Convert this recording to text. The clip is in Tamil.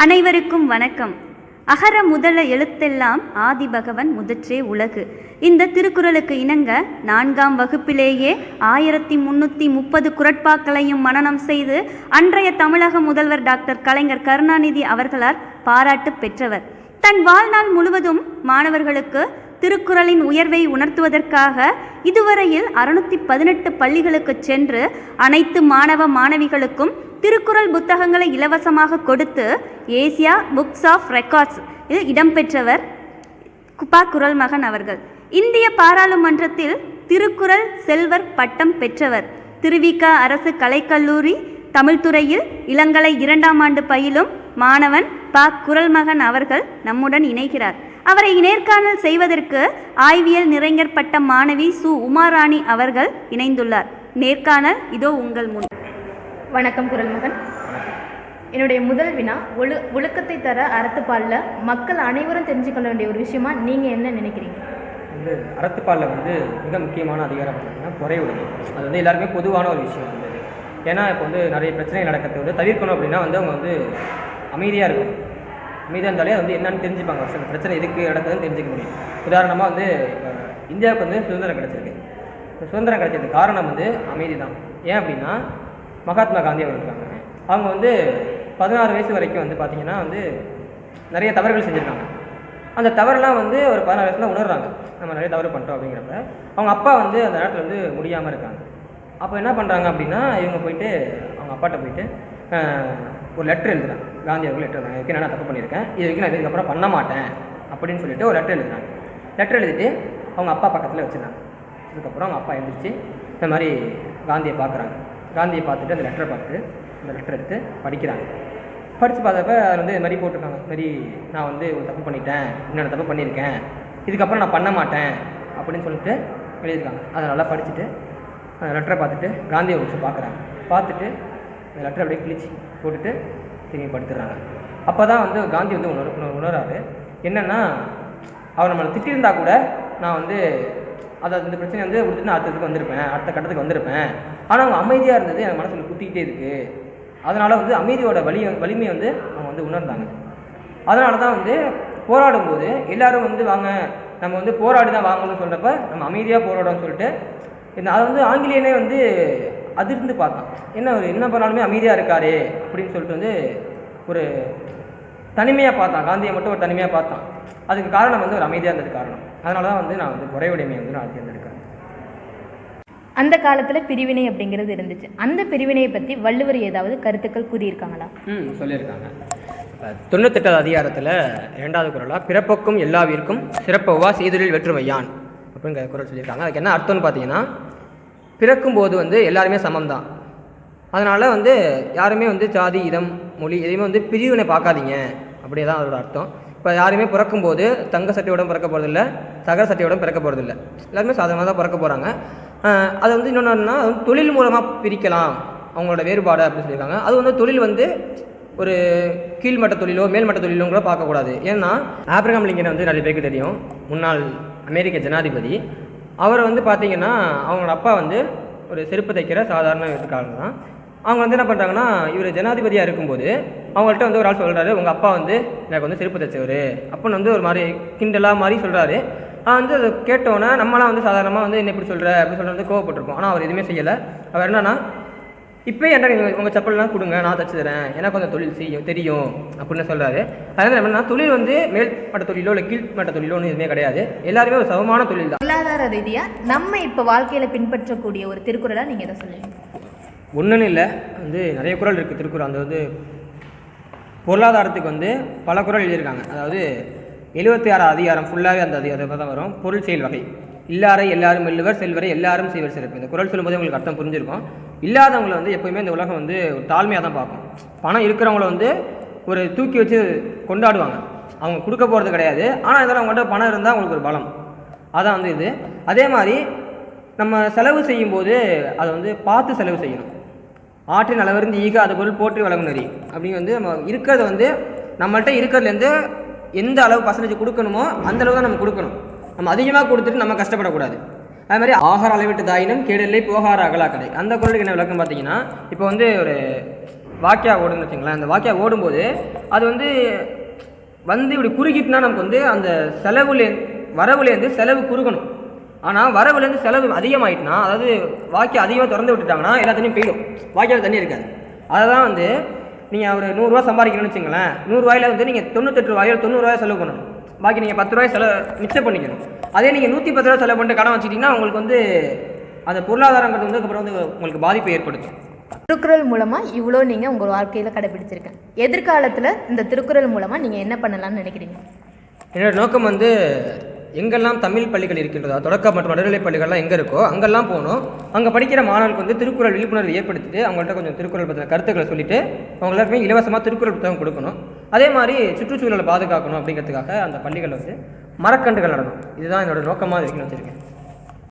அனைவருக்கும் வணக்கம். அகர முதல எழுத்தெல்லாம் ஆதிபகவன் முதற்றே உலகு. இந்த திருக்குறளுக்கு இணங்க நான்காம் வகுப்பிலேயே ஆயிரத்தி முன்னூற்றி முப்பது குரட்பாக்களையும் மனனம் செய்து அன்றைய தமிழக முதல்வர் டாக்டர் கலைஞர் கருணாநிதி அவர்களால் பாராட்டு பெற்றவர். தன் வாழ்நாள் முழுவதும் மாணவர்களுக்கு திருக்குறளின் உயர்வை உணர்த்துவதற்காக இதுவரையில் அறுநூத்தி பதினெட்டு பள்ளிகளுக்கு சென்று அனைத்து மாணவ மாணவிகளுக்கும் திருக்குறள் புத்தகங்களை இலவசமாக கொடுத்து ஏசியா புக்ஸ் ஆஃப் ரெக்கார்ட்ஸ் இல் இடம்பெற்றவர் குப்பா குரல் மகன் அவர்கள். இந்திய பாராளுமன்றத்தில் திருக்குறள் செல்வர் பட்டம் பெற்றவர். திருவிக அரசு கலைக்கல்லூரி தமிழ்துறையில் இளங்கலை இரண்டாம் ஆண்டு பயிலும் மாணவன் ப. குரல்மகன் அவர்கள் நம்முடன் இணைகிறார். அவரை நேர்காணல் செய்வதற்கு ஆய்வியல் நிறைஞர் பட்ட மாணவி சு. உமாராணி அவர்கள் இணைந்துள்ளார். நேர்காணல் இதோ உங்கள் முன். வணக்கம் குரல்மகன் என்னுடைய முதல் வினா ஒழு ஒழுக்கத்தை தர அறத்துப்பாலில் மக்கள் அனைவரும் தெரிஞ்சுக்கொள்ள வேண்டிய ஒரு விஷயமா நீங்கள் என்ன நினைக்கிறீங்க? வந்து அறத்துப்பாலில் வந்து மிக முக்கியமான அதிகாரம் பார்த்தீங்கன்னா குறைவுடைமை அது வந்து எல்லாருமே பொதுவான ஒரு விஷயம் வந்து. ஏன்னா இப்போ வந்து நிறைய பிரச்சனை நடக்கிறது வந்து தவிர்க்கணும் அப்படின்னா வந்து அவங்க வந்து அமைதியாக இருக்கும் அமைதியாக இருந்தாலே வந்து என்னென்னு தெரிஞ்சுப்பாங்க. சில பிரச்சனை எதுக்கு நடக்குதுன்னு தெரிஞ்சுக்க முடியும். உதாரணமாக வந்து இந்தியாவுக்கு வந்து சுதந்திரம் கிடச்சிருக்கு. சுதந்திரம் கிடைச்சதுக்கு காரணம் வந்து அமைதி தான் ஏன் அப்படின்னா மகாத்மா காந்தி அவர் இருக்காங்க. அவங்க வந்து பதினாறு வயசு வரைக்கும் வந்து பார்த்திங்கன்னா வந்து நிறைய தவறுகள் செஞ்சுருக்காங்க. அந்த தவறுலாம் வந்து ஒரு பதினாறு வயசுல உணர்றாங்க. நம்ம நிறைய தவறு பண்ணுறோம் அப்படிங்கிறப்ப அவங்க அப்பா வந்து அந்த நேரத்தில் வந்து முடியாமல் இருக்காங்க. அப்போ என்ன பண்ணுறாங்க அப்படின்னா இவங்க போயிட்டு அவங்க அப்பாட்ட போயிட்டு ஒரு லெட்டர் எழுதுறாங்க. காந்தி அவர்கள் லெட்டர் எழுதுறாங்க. இதுக்கு நான் தப்பு பண்ணியிருக்கேன் இது வரைக்கும் நான் இதுக்கப்புறம் பண்ண மாட்டேன் அப்படின்னு சொல்லிட்டு ஒரு லெட்டர் எழுதுறாங்க. லெட்டர் எழுதிட்டு அவங்க அப்பா பக்கத்தில் வச்சுருந்தாங்க அதுக்கப்புறம் அவங்க அப்பா எழுந்திரிச்சு இந்த மாதிரி காந்தியை பார்க்குறாங்க. காந்தியை பார்த்துட்டு அந்த லெட்டரை பார்த்துட்டு அந்த லெட்டர் எடுத்து படிக்கிறாங்க. படித்து பார்த்தப்ப அதில் வந்து இது மாதிரி போட்டிருக்காங்க. இது மாதிரி நான் வந்து ஒரு தப்பு பண்ணிட்டேன். இன்னொரு தப்பு பண்ணியிருக்கேன். இதுக்கப்புறம் நான் பண்ண மாட்டேன் அப்படின்னு சொல்லிட்டு எழுதியிருக்காங்க. அதை நல்லா படிச்சுட்டு அந்த லெட்டரை பார்த்துட்டு காந்தியை ஒரு பார்க்குறாங்க. பார்த்துட்டு அந்த லெட்டரை அப்படியே கிழிச்சு போட்டுட்டு திரும்பி படுத்துடுறாங்க. அப்போ தான் வந்து காந்தி வந்து உணர் உணர்றாரு. என்னென்னா அவர் நம்மளை திட்டியிருந்தா கூட நான் வந்து அதை இந்த பிரச்சனை வந்து விட்டுட்டு அடுத்ததுக்கு வந்திருப்பேன். அடுத்த கட்டத்துக்கு வந்திருப்பேன். ஆனால் அவங்க அமைதியாக இருந்தது என் மனசில் குத்திக்கிட்டே இருக்குது அதனால் வந்து அமைதியோட வலி வலிமை வந்து அவங்க வந்து உணர்ந்தாங்க. அதனால தான் வந்து போராடும்போது எல்லாரும் வந்து வாங்க நம்ம வந்து போராடி தான் வாங்கணும்னு சொல்கிறப்ப நம்ம அமைதியாக போராடணும்னு சொல்லிட்டு இந்த அதை வந்து ஆங்கிலேயனே வந்து அதிர்ந்து பார்த்தான். என்ன ஒரு என்ன பண்ணாலுமே அமைதியாக இருக்காரே அப்படின்னு சொல்லிட்டு வந்து ஒரு தனிமையாக பார்த்தான். காந்தியை மட்டும் ஒரு தனிமையாக பார்த்தான். அதுக்கு காரணம் வந்து ஒரு அமைதியாக இருந்தது காரணம். அதனால தான் வந்து நான் வந்து குறைவுடைமையை வந்து நான் தேர்ந்தெடுக்கிறேன். அந்த காலத்தில் பிரிவினை அப்படிங்கிறது இருந்துச்சு. அந்த பிரிவினையை பற்றி வள்ளுவர் ஏதாவது கருத்துக்கள் கூறியிருக்காங்களா? ம் சொல்லியிருக்காங்க. தொண்ணூத்தெட்டாவது அதிகாரத்தில் இரண்டாவது குரலாக பிறப்புக்கும் எல்லாவிற்கும் சிறப்பவா செய்தொழில் வெற்றுமையான் அப்படிங்கிற குரல் சொல்லியிருக்காங்க. அதுக்கு என்ன அர்த்தம்னு பார்த்தீங்கன்னா பிறக்கும்போது வந்து எல்லாருமே சமம்தான். அதனால் வந்து யாருமே வந்து ஜாதி இனம் மொழி எதையுமே வந்து பிரிவினை பார்க்காதீங்க அப்படியே தான் அதோட அர்த்தம். இப்போ யாருமே பிறக்கும்போது தங்க சட்டையோட பிறக்க போகிறதில்ல தகர சட்டையோட பிறக்க போகிறதில்ல எல்லாருமே சாதாரணமாக தான் பிறக்க போகிறாங்க அது வந்து இன்னொன்றுனா தொழில் மூலமாக பிரிக்கலாம். அவங்களோட வேறுபாடு அப்படின்னு சொல்லியிருக்காங்க. அது வந்து தொழில் வந்து ஒரு கீழ்மட்ட தொழிலோ மேல்மட்ட தொழிலோ கூட பார்க்கக்கூடாது. ஏன்னா ஆப்ரகாம் லிங்கனை வந்து நிறைய பேருக்கு தெரியும். முன்னாள் அமெரிக்க ஜனாதிபதி. அவரை வந்து பார்த்தீங்கன்னா அவங்களோட அப்பா வந்து ஒரு செருப்பு தைக்கிற சாதாரண இதுக்காக தான். அவங்க வந்து என்ன பண்ணுறாங்கன்னா இவர் ஜனாதிபதியாக இருக்கும்போது அவங்கள்ட்ட வந்து ஒரு ஆள் சொல்கிறாரு உங்கள் அப்பா வந்து எனக்கு வந்து செருப்பு தைச்சவர். அப்பன்னு வந்து ஒரு மாதிரி கிண்டலாக மாதிரி சொல்கிறாரு நான் வந்து அதை கேட்டோன்னே நம்மளாம் வந்து சாதாரணமாக வந்து என்ன இப்படி சொல்கிற அப்படின்னு சொல்லிட்டு வந்து கோவப்பட்டிருப்போம். ஆனால் அவர் எதுவுமே செய்யலை. அவர் என்னன்னா இப்போ என்ன நீங்கள் உங்கள் செப்பல்லாம் கொடுங்க நான் தச்சு தரேன். எனக்கு கொஞ்சம் தொழில் செய்யும் தெரியும். அப்படின்னு சொல்கிறாரு அதனால் என்னன்னா தொழில் வந்து மேல்மட்ட தொழிலோ இல்லை கீழ்மட்ட தொழிலோ ஒன்று எதுவுமே கிடையாது. எல்லாருமே ஒரு சமமான தொழில் தான். பொருளாதார ரீதியாக நம்ம இப்போ வாழ்க்கையில் பின்பற்றக்கூடிய ஒரு திருக்குறளாக நீங்கள் எதை சொல்லுங்கள் ஒன்றுன்னு இல்லை. வந்து நிறைய குறள் இருக்குது திருக்குறள். அந்த வந்து பொருளாதாரத்துக்கு வந்து பல குறள் எழுதியிருக்காங்க. அதாவது எழுபத்தி ஆறு அதிகாரம் ஃபுல்லாகவே அந்த அதிகாரத்தை தான் வரும். பொருள் செயல் வகை. இல்லாரை எல்லாரும் வெல்லுவர் செல்வரை எல்லாரும் செய்வர் சிறப்பு. இந்த குரல் சொல்லும்போது உங்களுக்கு அர்த்தம் புரிஞ்சிருக்கும். இல்லாதவங்களை வந்து எப்போயுமே இந்த உலகம் வந்து ஒரு தாழ்மையாக தான் பார்க்கும். பணம் இருக்கிறவங்கள வந்து ஒரு தூக்கி வச்சு கொண்டாடுவாங்க. அவங்க கொடுக்க போகிறது கிடையாது. ஆனால் இதெல்லாம் அவங்கள்ட்ட பணம் இருந்தால் அவங்களுக்கு ஒரு பலம். அதான் வந்து இது. அதே மாதிரி நம்ம செலவு செய்யும்போது அதை வந்து பார்த்து செலவு செய்யணும். ஆற்றின் அளவிருந்து ஈக அதை பொருள் போற்றி வழங்கும் நெறி அப்படின்னு வந்து நம்ம இருக்கிறத வந்து நம்மள்கிட்ட இருக்கிறதுலேருந்து எந்த அளவு பர்சன்டேஜ் கொடுக்கணுமோ அந்த அளவு தான் நம்ம கொடுக்கணும். நம்ம அதிகமாக கொடுத்துட்டு நம்ம கஷ்டப்படக்கூடாது. அது மாதிரி ஆகார அளவிட்டு தாயினும் கேடில்லை போகார அகலா கடை அந்த குரலுக்கு என்ன விளக்கம் பார்த்தீங்கன்னா இப்போ வந்து ஒரு வாக்கியா ஓடுன்னு வச்சுங்களேன் அந்த வாக்கியா ஓடும்போது அது வந்து வந்து இப்படி குறுகிட்டுனா நமக்கு வந்து அந்த செலவுலே வரவுலேருந்து செலவு குறுகணும். ஆனால் வரவுலேருந்து செலவு அதிகமாயிட்டுனா அதாவது வாக்கியம் அதிகமாக திறந்து விட்டுட்டாங்கன்னா எல்லா தண்ணியும் போயிடும். வாக்கியாவில் தண்ணி இருக்காது. அதை தான் வந்து நீங்கள் ஒரு நூறுரூவா சம்பாதிக்கணும்னு வச்சுங்களேன் நூறுரூவாயில் வந்து நீங்கள் தொண்ணூத்தெட்டு ரூபாயில் தொண்ணூறுரூவாய் செலவு பண்ணணும். பாக்கி நீங்கள் பத்து ரூபாய் செலவு மிச்சம் பண்ணிக்கணும். அதே நீங்கள் நூற்றி பத்து ரூபா செலவு பண்ணிட்டு கடன் வச்சுக்கிட்டிங்கன்னா உங்களுக்கு வந்து அந்த பொருளாதாரங்கிறது வந்து அதுக்கப்புறம் வந்து உங்களுக்கு பாதிப்பை ஏற்படுத்தும். திருக்குறள் மூலமாக இவ்வளோ நீங்கள் உங்கள் வாழ்க்கையில் கடைபிடிச்சிருக்கேன். எதிர்காலத்தில் இந்த திருக்குறள் மூலமாக நீங்கள் என்ன பண்ணலாம்னு நினைக்கிறீங்க? என்னோட நோக்கம் வந்து எங்கெல்லாம் தமிழ் பள்ளிகள் இருக்கின்றதோ தொடக்க மற்றும் நடுநிலைப் பள்ளிகள்லாம் எங்கே இருக்கோ அங்கெல்லாம் போகணும் அங்கே படிக்கிற மாணவர்களுக்கு வந்து திருக்குறள் விழிப்புணர்வு ஏற்படுத்திட்டு அவங்கள்ட்ட கொஞ்சம் திருக்குறள் பற்றின கருத்துக்களை சொல்லிட்டு அவங்க எல்லாருக்குமே இலவசமாக திருக்குறள் புத்தகம் கொடுக்கணும். அதே மாதிரி சுற்றுச்சூழலை பாதுகாக்கணும் அப்படிங்கிறதுக்காக அந்த பள்ளிகளில் வந்து மரக்கன்றுகள் நடணும். இதுதான் என்னோடய நோக்கமாக இருக்குன்னு வச்சுருக்கேன்.